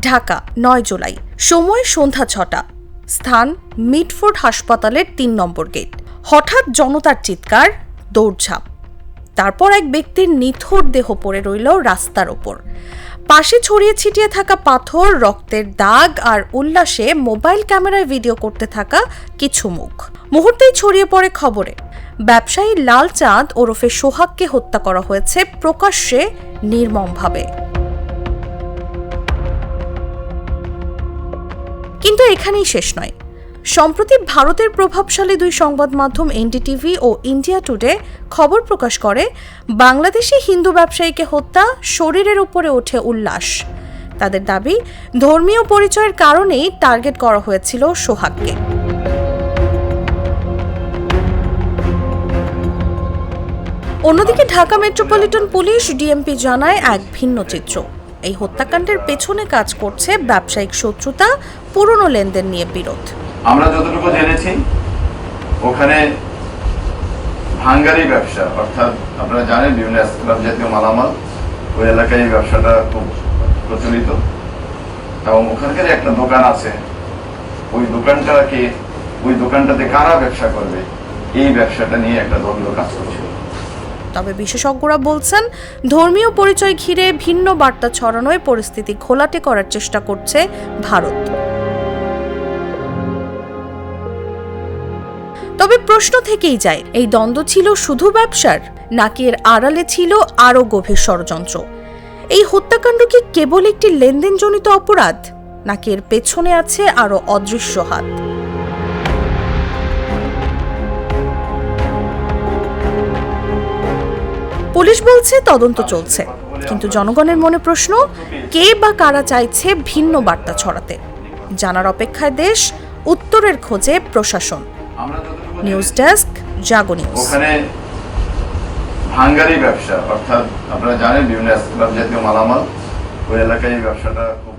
ঢাকা, নয় জুলাই। সময় সন্ধ্যা ছটা। স্থান মিটফোর্ড হাসপাতালের তিন নম্বর গেট। হঠাৎ জনতার চিৎকার, দৌড়ঝাঁপ। তারপর এক ব্যক্তির নিথর দেহ পড়ে রইল রাস্তার ওপর। পাশে ছড়িয়ে ছিটিয়ে থাকা পাথর, রক্তের দাগ আর উল্লাসে মোবাইল ক্যামেরায় ভিডিও করতে থাকা কিছু মুখ। মুহূর্তেই ছড়িয়ে পড়ে খবরে। ব্যবসায়ী লাল চাঁদ ওরফে সোহাগকে হত্যা করা হয়েছে প্রকাশ্যে নির্মমভাবে। কিন্তু এখানেই শেষ নয়। সম্প্রতি ভারতের প্রভাবশালী দুই সংবাদ মাধ্যম এনডিটিভি ও ইন্ডিয়া টুডে খবর প্রকাশ করে, বাংলাদেশি হিন্দু ব্যবসায়ীকে হত্যা, শরীরের উপরে ওঠে উল্লাস। তাদের দাবি, ধর্মীয় পরিচয়ের কারণেই টার্গেট করা হয়েছিল সোহাগকে। অন্যদিকে ঢাকা মেট্রোপলিটন পুলিশ ডিএমপি জানায় এক ভিন্ন চিত্র। এই হত্যাকাণ্ডের পেছনে কাজ করছে ব্যবসায়িক শত্রুতা, পুরনো লেনদেন নিয়ে বিরোধ। আমরা যতটুকু জেনেছি, ওখানে ভাঙ্গারি ব্যবসা, অর্থাৎ আপনারা জানেন বিভিন্ন স্ক্রাব জাতীয় মালামাল, ওই এলাকায় ব্যবসাটা খুব প্রচলিত। এবং ওখানকার একটা দোকান আছে। ওই দোকানটাকে ওই দোকানটাতে কারা ব্যবসা করবে? এই ব্যবসাটা নিয়ে একটা দ্বন্দ্ব কাজ করছিল তবে বিশেষজ্ঞরা বলছেন, ধর্মীয় পরিচয় ঘিরে ভিন্ন বার্তা ছড়ানোয় পরিস্থিতি ঘোলাটে করার চেষ্টা করছে ভারত। তবে প্রশ্ন থেকেই যায়, এই দ্বন্দ্ব ছিল শুধু ব্যবসার, নাকি এর আড়ালে ছিল আরও গভীর ষড়যন্ত্র? এই হত্যাকাণ্ড কি কেবল একটি লেনদেনজনিত অপরাধ, নাকি এর পেছনে আছে আরও অদৃশ্য হাত? পুলিশ বলছে তদন্ত চলছে। কিন্তু জনগণের মনে প্রশ্ন, কে বা কারা চাইছে ভিন্ন বার্তা ছড়াতে? জানার অপেক্ষায় দেশ, উত্তরের খোঁজে প্রশাসন। News desk, Jago news. ভাঙ্গারি ব্যবসা, অর্থাৎ আপনারা জানেন বিভিন্ন জাতীয় মালামাল, ওই এলাকায় ব্যবসাটা খুব